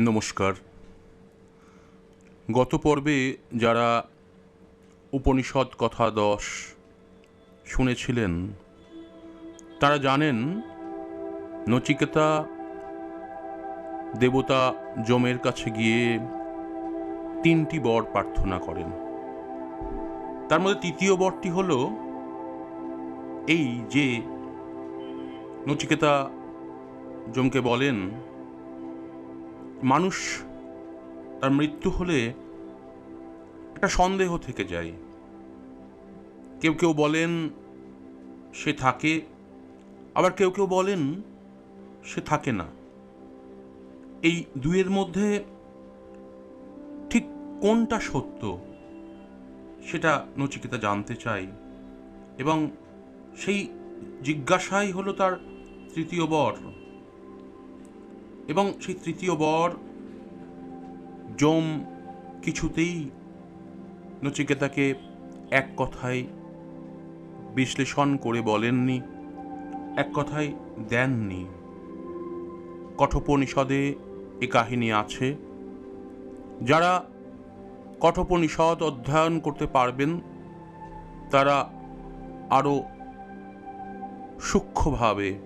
নমস্কার। গত পর্বে যারা উপনিষদ কথা দশ শুনেছিলেন, তারা জানেন নচিকেতা দেবতা যমের কাছে গিয়ে তিনটি বর প্রার্থনা করেন। তার মধ্যে তৃতীয় বরটি হল এই যে নচিকেতা যমকে বলেন মানুষ তার মৃত্যু হলে একটা সন্দেহ থেকে যায়। কেউ কেউ বলেন, সে থাকে। আবার কেউ কেউ বলেন, সে থাকে না। এই দুয়ের মধ্যে ঠিক কোনটা সত্য সেটা নচিকেতা জানতে চাই এবং সেই জিজ্ঞাসাই হলো তার তৃতীয় বর। এবং সেই তৃতীয় বর যম কিছুতেই নচিকেতাকে এক কথায় বিশ্লেষণ করে বলেননি, এক কথায় দেননি। কঠোপনিষদে এ কাহিনী আছে। যারা কঠোপনিষদ অধ্যয়ন করতে পারবেন, তারা আরও সূক্ষ্মভাবে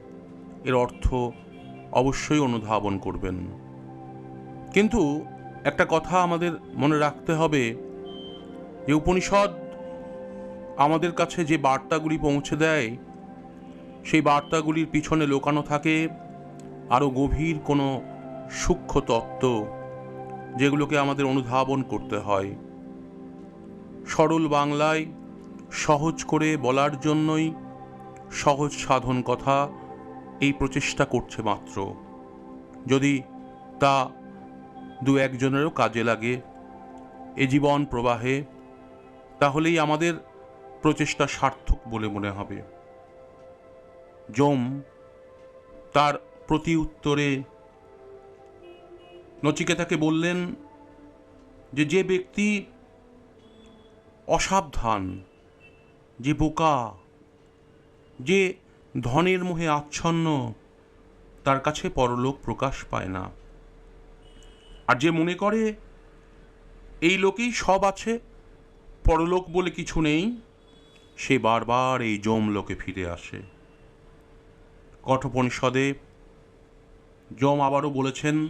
এর অর্থ অবশ্যই অনুধাবন করবেন। কিন্তু একটা কথা আমাদের মনে রাখতে হবে যে উপনিষদ আমাদের কাছে যে বার্তাগুলি পৌঁছে দেয়, সেই বার্তাগুলির পিছনে লোকানো থাকে আরও গভীর কোনো সূক্ষ্ম তত্ত্ব যেগুলোকে আমাদের অনুধাবন করতে হয়। সরল বাংলায় সহজ করে বলার জন্যই সহজ সাধন কথা এই প্রচেষ্টা করছে মাত্র। যদি তা দু একজনেরও কাজে লাগে এ জীবন প্রবাহে, তাহলেই আমাদের প্রচেষ্টা সার্থক বলে মনে হবে। যম তার প্রতি উত্তরে নচিকেতাকে বললেন যে যে ব্যক্তি অসাবধান, যে বোকা, যে ধনের মোহে আচ্ছন্ন, তার কাছে পরলোক প্রকাশ পায় না। আর যে মনে করে, এই লোকেই সব আছে, পরলোক বলে কিছু নেই, সে বারবার এই যম লোকে ফিরে আসে। কঠোপনিষদে যম আবারও বলেছেন,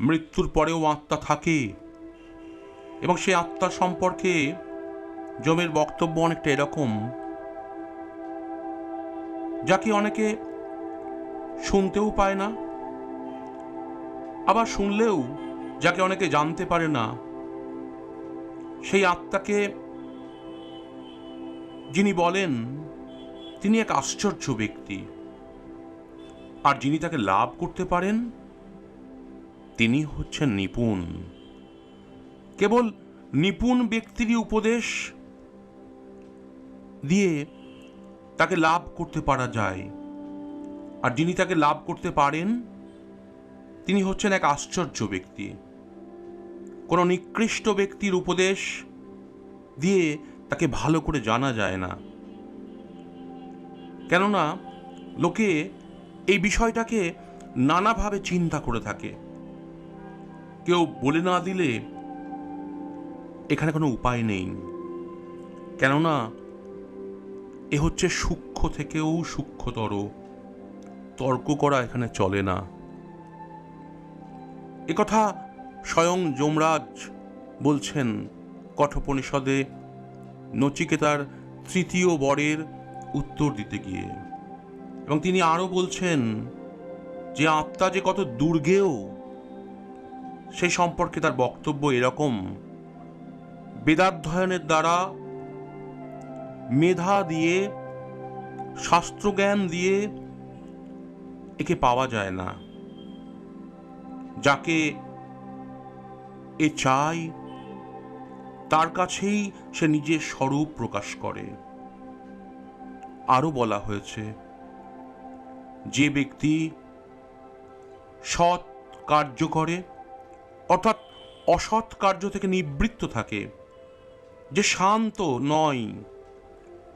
মৃত্যুর পরেও আত্মা থাকে, এবং সেই আত্মা সম্পর্কে যমের বক্তব্য অনেকটা এরকম। যাকে অনেকে শুনতেও পায় না, আবার শুনলেও যাকে অনেকে জানতে পারে না, সেই আত্মাকে যিনি বলেন, তিনি এক আশ্চর্য ব্যক্তি। আর যিনি তাকে লাভ করতে পারেন, তিনি হচ্ছেন নিপুণ। কেবল নিপুণ ব্যক্তিরই উপদেশ দিয়ে তাকে লাভ করতে পারা যায়। আর যিনি তাকে লাভ করতে পারেন, তিনি হচ্ছেন এক আশ্চর্য ব্যক্তি। কোনো নিকৃষ্ট ব্যক্তির উপদেশ দিয়ে তাকে ভালো করে জানা যায় না। কেননা, লোকে এই বিষয়টাকে নানাভাবে চিন্তা করে থাকে। কেউ বলে না দিলে এখানে কোনো উপায় নেই। কেননা এ হচ্ছে সূক্ষ্ম থেকেও সূক্ষ্মতর। তর্ক করা এখানে চলে না। একথা স্বয়ং যমরাজ বলছেন কঠোপনিষদে নচিকেতার তৃতীয় বরের উত্তর দিতে গিয়ে। এবং তিনি আরও বলছেন যে আত্মা যে কত দুর্গেও সেই সম্পর্কে তার বক্তব্য এরকম। বেদাধ্যয়নের দ্বারা মেধা দিয়ে, শাস্ত্রজ্ঞান দিয়ে একে পাওয়া যায় না। যাকে এ চাই, তার কাছেই সে নিজের স্বরূপ প্রকাশ করে। আরও বলা হয়েছে, যে ব্যক্তি সৎ কার্য করে, অর্থাৎ অসৎ কার্য থেকে নিবৃত্ত থাকে, যে শান্ত নয়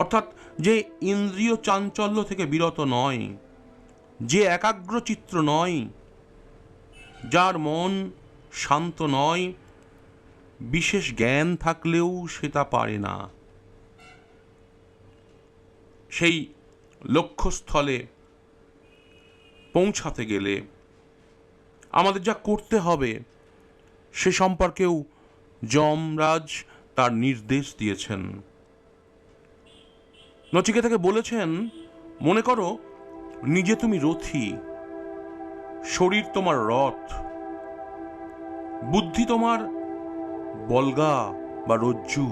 অর্থাৎ যে ইন্দ্রিয় চাঞ্চল্য থেকে বিরত নয়, যে একাগ্রচিত্র নয়, যার মন শান্ত নয়, বিশেষ জ্ঞান থাকলেও সে তা পারে না। সেই লক্ষ্যস্থলে পৌঁছাতে গেলে আমাদের যা করতে হবে সে সম্পর্কেও যমরাজ তার নির্দেশ দিয়েছেন। নচিকেতাকে বলেছেন, মনে করো, নিজে তুমি রথি, শরীর তোমার রথ, বুদ্ধি তোমার বলগা বা রজ্জু,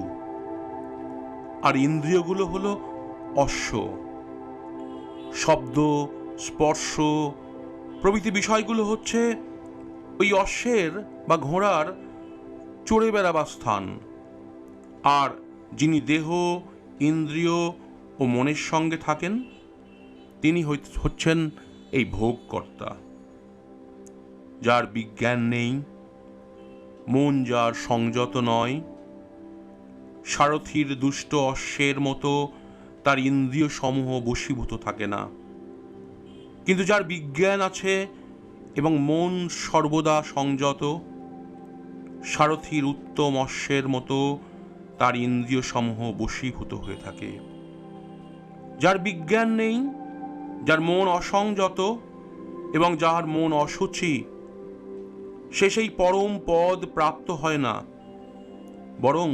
আর ইন্দ্রিয়গুলো হলো অশ্ব, শব্দ, স্পর্শ, প্রভৃতি বিষয়গুলো হচ্ছে ওই অশ্বের বা ঘোড়ার চড়ে বেড়াবার স্থান, আর যিনি দেহ, ইন্দ্রিয় ও মনের সঙ্গে থাকেন, তিনি হচ্ছেন এই ভোগকর্তা। যার বিজ্ঞান নেই, মন যার সংযত নয়, সারথীর দুষ্ট অশ্বের মতো তার ইন্দ্রিয় সমূহ বশীভূত থাকে না। কিন্তু যার বিজ্ঞান আছে এবং মন সর্বদা সংযত, সারথীর উত্তম অশ্বের মতো তার ইন্দ্রিয় সমূহ বশীভূত হয়ে থাকে। যার বিজ্ঞান নেই, যার মন অসংযত এবং যার মন অসুচি সে সেই পরম পদ প্রাপ্ত হয় না, বরং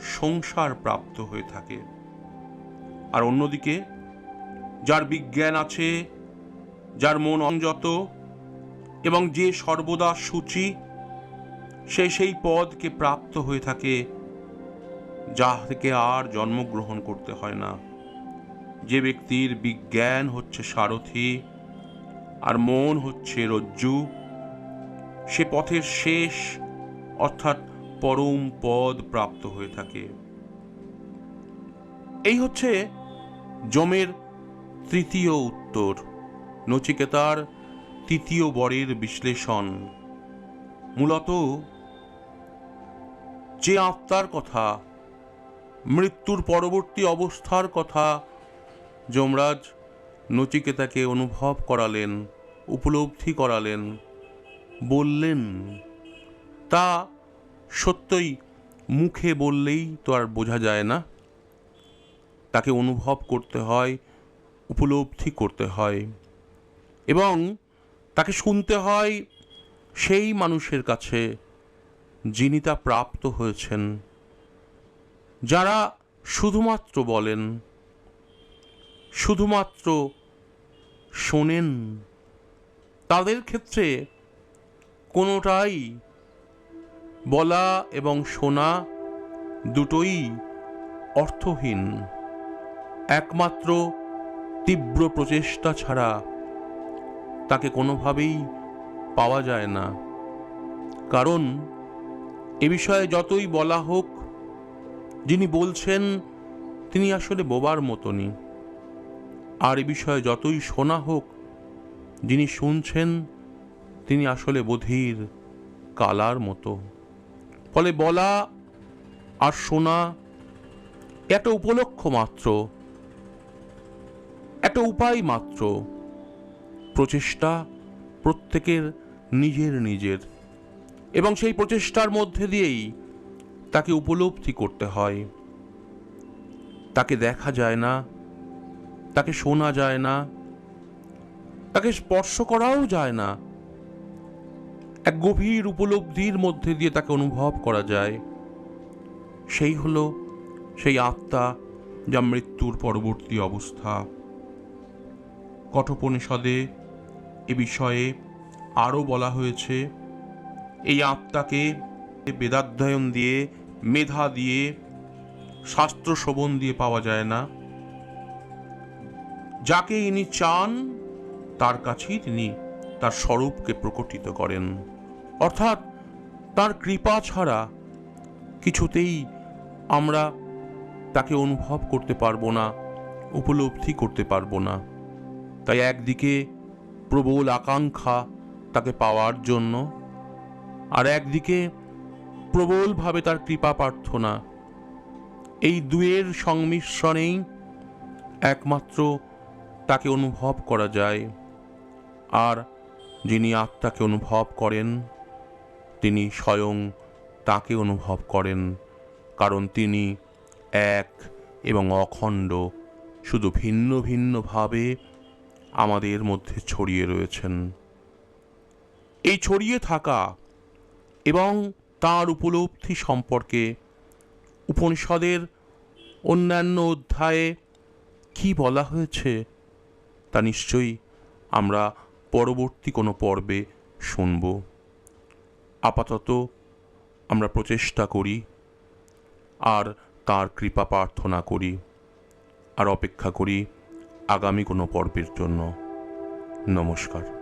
সংসার প্রাপ্ত হয়ে থাকে। আর অন্যদিকে, যার বিজ্ঞান আছে, যার মন অঞ্জত এবং যে সর্বদা সূচি, সে সেই পদকে প্রাপ্ত হয়ে থাকে যা থেকে আর জন্মগ্রহণ করতে হয় না। যে ব্যক্তির বিজ্ঞান হচ্ছে সারথি আর মন হচ্ছে রজ্জু, সে পথের শেষ, অর্থাৎ পরম পদ প্রাপ্ত হয়ে থাকে। এই হচ্ছে যমের তৃতীয় উত্তর, নচিকেতার তৃতীয় বরের বিশ্লেষণ। মূলত, যে আত্মার কথা, মৃত্যুর পরবর্তী অবস্থার কথা যমরাজ নচিকেতাকে অনুভব করালেন, উপলব্ধি করালেন, বললেন, তা সত্যই মুখে বললেই তো আর বোঝা যায় না। তাকে অনুভব করতে হয়, উপলব্ধি করতে হয় এবং তাকে শুনতে হয় সেই মানুষের কাছে যিনি তা প্রাপ্ত হয়েছেন, যারা শুধুমাত্র বলেন শুধুমাত্র শোনেন। তাদের ক্ষেত্রে কোনোটাই বলা এবং শোনা দুটোই অর্থহীন। একমাত্র তীব্র প্রচেষ্টা ছাড়া তাকে কোনোভাবেই পাওয়া যায় না। কারণ এ বিষয়ে যতই বলা হোক, যিনি বলছেন, তিনি আসলে বোবার মতনই। আর এ বিষয়ে যতই শোনা হোক, যিনি শুনছেন, তিনি আসলে বধির কালার মতো। ফলে বলা আর শোনা একটা উপলক্ষ মাত্র, একটা উপায় মাত্র, প্রচেষ্টা প্রত্যেকের নিজের নিজের। এবং সেই প্রচেষ্টার মধ্যে দিয়েই তাকে উপলব্ধি করতে হয়। তাকে দেখা যায় না তাকে শোনা যায় না, তাকে স্পর্শ করাও যায় না। এক গভীর উপলব্ধির মধ্যে দিয়ে তাকে অনুভব করা যায়। সেই হল সেই আত্মা যা মৃত্যুর পরবর্তী অবস্থা। কঠোপনিষদে এ বিষয়ে আরও বলা হয়েছে, এই আত্মাকে বেদাধ্যয়ন দিয়ে, মেধা দিয়ে, শাস্ত্র শোভন দিয়ে পাওয়া যায় না। যাকে ইনি চান, তার কাছেই তিনি তার স্বরূপকে প্রকটিত করেন। অর্থাৎ তার কৃপা ছাড়া কিছুতেই আমরা তাকে অনুভব করতে পারব না, উপলব্ধি করতে পারব না। তাই একদিকে প্রবল আকাঙ্ক্ষা তাকে পাওয়ার জন্য, আর একদিকে প্রবলভাবে তার কৃপা প্রার্থনা। এই দুয়ের সংমিশ্রণেই একমাত্র তাকে অনুভব করা যায়। আর যিনি আত্মাকে অনুভব করেন, তিনি স্বয়ং তাকে অনুভব করেন, কারণ তিনি এক এবং অখণ্ড, শুধু ভিন্ন ভিন্নভাবে আমাদের মধ্যে ছড়িয়ে রয়েছেন। এই ছড়িয়ে থাকা এবং তার উপলব্ধি সম্পর্কে উপনিষদের অন্যান্য অধ্যায়ে কি বলা হয়েছে? তা নিশ্চয়ই আমরা পরবর্তী কোনো পর্বে শুনব। আপাতত আমরা প্রচেষ্টা করি আর তার কৃপা প্রার্থনা করি আর অপেক্ষা করি আগামী কোনো পর্বের জন্য। নমস্কার।